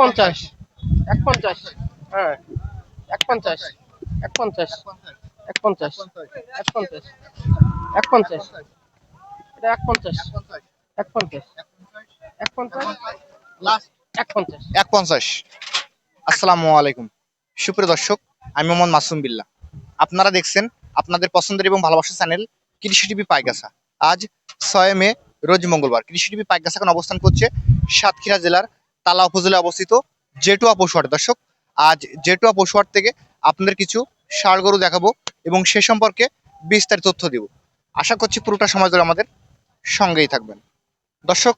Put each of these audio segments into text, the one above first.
পঞ্চাশ এক পঞ্চাশ হ্যাঁ। এক পঞ্চাশ এক পঞ্চাশ এক পঞ্চাশ এক পঞ্চাশ এক পঞ্চাশ এটা এক পঞ্চাশ এক পঞ্চাশ এক পঞ্চাশ এক পঞ্চাশ এক পঞ্চাশ আসসালামু আলাইকুম। সুপ্রিয় দর্শক আমি মোহাম্মদ মাসুম বিল্লাহ। আপনারা দেখছেন আপনাদের পছন্দের এবং ভালোবাসার চ্যানেল কৃষি টিভি পাইগাছা। আজ ছয় মে রোজ মঙ্গলবার। কৃষি টিভি পাইগাছা এখন অবস্থান করছে সাতক্ষীরা জেলার তালা উপজেলায় অবস্থিত জেটুয়া পশুহাট। দর্শক আজ জেটুয়া পশুহাট থেকে আপনাদের কিছু ষাড় গরু দেখাবো এবং সে সম্পর্কে বিস্তারিত তথ্য দিব। আশা করছি পুরোটা সময় ধরে আমাদের সঙ্গেই থাকবেন। দর্শক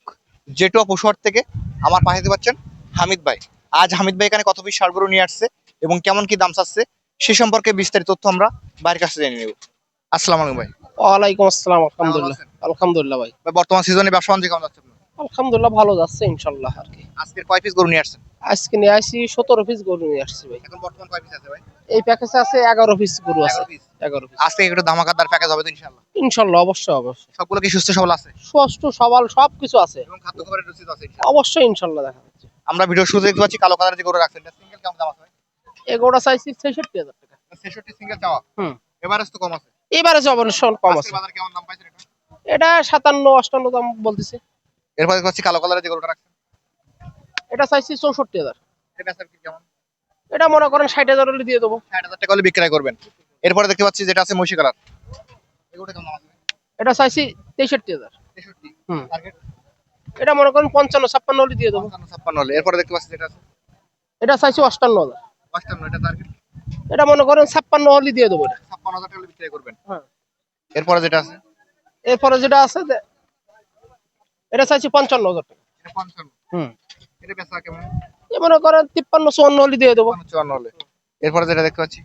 জেটুয়া পশুহাট থেকে আমার পাশে দেখতে পাচ্ছেন হামিদ ভাই। আজ হামিদ ভাই এখানে কত পিস ষাড় গরু নিয়ে আসছে এবং কেমন কি দাম চাচ্ছে সে সম্পর্কে বিস্তারিত তথ্য আমরা বাইরের কাছে জেনে নেব। আসসালাম আলাইকুম ভাই। ওয়ালাইকুম আসসালাম আলহামদুলিল্লাহ। আলহামদুলিল্লাহ ভাই। ভাই বর্তমান সিজনে ব্যবসা বাণিজ্য কেমন যাচ্ছে আলহামদুলিল্লাহ ভালো যাচ্ছে ইনশাল্লাহ আর কি। আজকের কয় পিস গরু নিয়ে আসছেন? আজকে নিয়ে আসি সতেরো পিস গরু নিয়ে আসছি ভাই। এখন বর্তমান কয় পিস আছে ভাই? এই প্যাকেজে আছে এগারো পিস গরু আছে। এগারো পিস আজকে একটু ধামাকাদার প্যাকেজ হবে তো ইনশাআল্লাহ? ইনশাল্লাহ অবশ্যই অবশ্যই। সবগুলো কি সুস্থ সবল আছে? সুষ্ঠ সবাল সব কিছু আছে। এবং খাদ্য খাবারের তো আছে অবশ্যই ইনশাল্লাহ দেখা যাচ্ছে। আমরা ভিডিও শুরুতে দেখতে পাচ্ছি কালো কালারের যে গরু রাখছেন এটা সিঙ্গেল কেমন দাম আছে ভাই? এই গরুটা চাইছি ছেষট্টি হাজার টাকা। 66 সিঙ্গেল চাওয়া। হুম। এভারেজ তো কম আছে। এবারে জবান কম আছে। বাজার কেমন দাম পাইছেন এটা এটা সাতান্ন অষ্টান্ন দাম বলতেছে। এরপর পাচ্ছি কালো কালারের যে গরুটা রাখছেন। এটা চাইছি চৌষট্টি হাজার। এটা মনে করেন ষাট হাজার হলে দিয়ে দেবো। 60000 টাকা হলে বিক্রয় করবেন। এরপরে দেখতে পাচ্ছি যেটা আছে মহিষী কালার। এটা চাইছি তেষট্টি হাজার। 63 হুম। টার্গেট এটা মনে করেন পঞ্চান্ন ছাপ্পান্ন হলে দিয়ে দেবো। 55 56 হলে। এরপরে দেখতে পাচ্ছি যেটা আছে। এটা চাইছি অষ্টান্ন হাজার। 55 এটা টার্গেট এটা মনে করেন ছাপ্পান্ন হলে দিয়ে দেবো এটা। 56000 টাকা বিক্রয় করবেন। হ্যাঁ। এরপরে যেটা আছে? এরপরে যেটা আছে এটা চাইছি পঞ্চান্ন হাজার টাকা। 55 হুম। এটা বেচা কেমন? এ মনে করেন তিপ্পান্ন চুয়ান্ন হলে দিয়ে দেবো। 54 হলে। এরপরে যেটা দেখতে পাচ্ছি।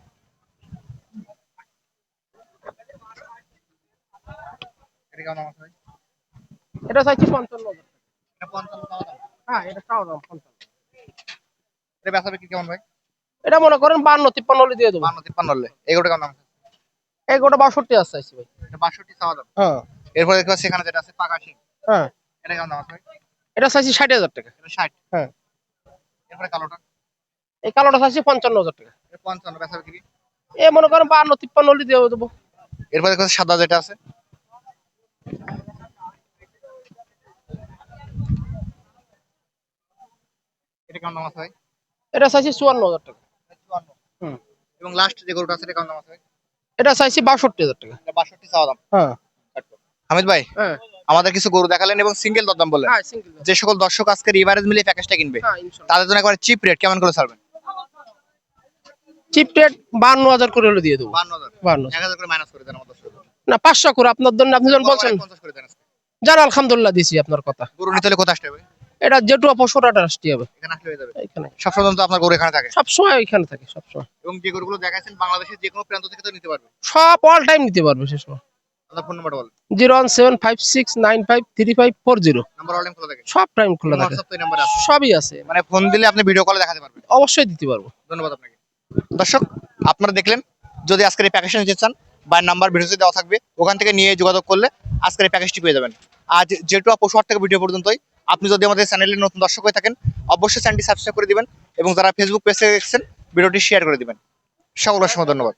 এটা কেমন দাম ভাই? এটা চাইছি পঞ্চান্ন এটা 55 হ্যাঁ এটা চাও দাম পঞ্চান্ন। এটা বেচা বিক্রি কেমন ভাই? এটা মনে করেন বান্ন তিপ্পান্ন হলে দিয়ে দেবো। 52 53 হলে। এগুলো কেমন দাম আছে? এই বাষট্টি আছে চাইছি ভাই। এটা 62 চাওয়া দাম। হ্যাঁ। এরপরে দেখতে পাচ্ছি এখানে যেটা আছে পাকা শিং। হ্যাঁ। এটা কেমন দাম আছে ভাই? এটা চাইছি ষাট হাজার টাকা। 60 হ্যাঁ। এরপরে কালোটা? এই কালোটা চাইছি পঞ্চান্ন হাজার টাকা। এটা 55 বেচা বিক্রি এ মনে করেন বান্ন তিপ্পান্ন হলে দিয়ে দেবো। এরপরে সাদা যেটা আছে। এটা কেমন দাম আছে ভাই? এটা চাইছি চুয়ান্ন হাজার টাকা। হুম। এবং লাস্ট যে গরুটা আছে এটা কেমন দাম আছে ভাই? এটা চাইছি বাষট্টি হাজার টাকা। 62 চাওয়া দাম। হ্যাঁ। হামিদ ভাই? হ্যাঁ। আমাদের কিছু গরু দেখালেন এবং সিঙ্গেল দরদাম বললেন। হ্যাঁ যে সকল দর্শক আজকে রিভারেজ মিলিয়ে প্যাকেজটা কিনবে হ্যাঁ তাদের জন্য একবার চিপ রেট কেমন করে ছাড়বেন? চিপ রেট বান্ন হাজার করে হলে দিয়ে দেবো। বান্ন 1000 করে মাইনাস করে দেন আমার দর্শক না পাঁচশো করে। আপনার জন্য আপনি যখন বলছেন 50 করে দেন আজকে। যান আলহামদুলিল্লাহ দিছি আপনার কথা। গরু নিতে হলে কোথায় আসতে হবে? এটা যেটুয়া পশুরাটা আসতে হবে। এখানে আসলে হয়ে যাবে। এখানে। সবসময় তো আপনার গরু এখানে থাকে। সবসময় এখানে থাকে সবসময় এবং যে গরুগুলো দেখাচ্ছেন বাংলাদেশের যে কোনো প্রান্ত থেকে তো নিতে পারবে। সব অল টাইম নিতে পারবে সে সময়। Phone zero one seven five six nine five three five four zero. Number all time খোলা থাকে সব টাইম খোলা থাকে হোয়াটসঅ্যাপ তো এই নাম্বারে আছে। সবই আছে। মানে ফোন দিলে আপনি ভিডিও কলে দেখাতে পারবেন। অবশ্যই দিতে পারব। ধন্যবাদ আপনাকে। দর্শক আপনারা দেখলেন যদি আজকের এই প্যাকেজটা নিতে চান বা নাম্বার ভিডিওতে দেওয়া থাকবে ওখান থেকে নিয়ে যোগাযোগ করলে আজকের এই প্যাকেজটি পেয়ে যাবেন। আজ যেটুয়া পশুহাট থেকে ভিডিও পর্যন্তই। আপনি যদি আমাদের চ্যানেলের নতুন দর্শক হয়ে থাকেন অবশ্যই চ্যানেলটি সাবস্ক্রাইব করে দিবেন এবং যারা ফেসবুক পেজ দেখছেন ভিডিওটি শেয়ার করে দিবেন। সকলের সময় ধন্যবাদ।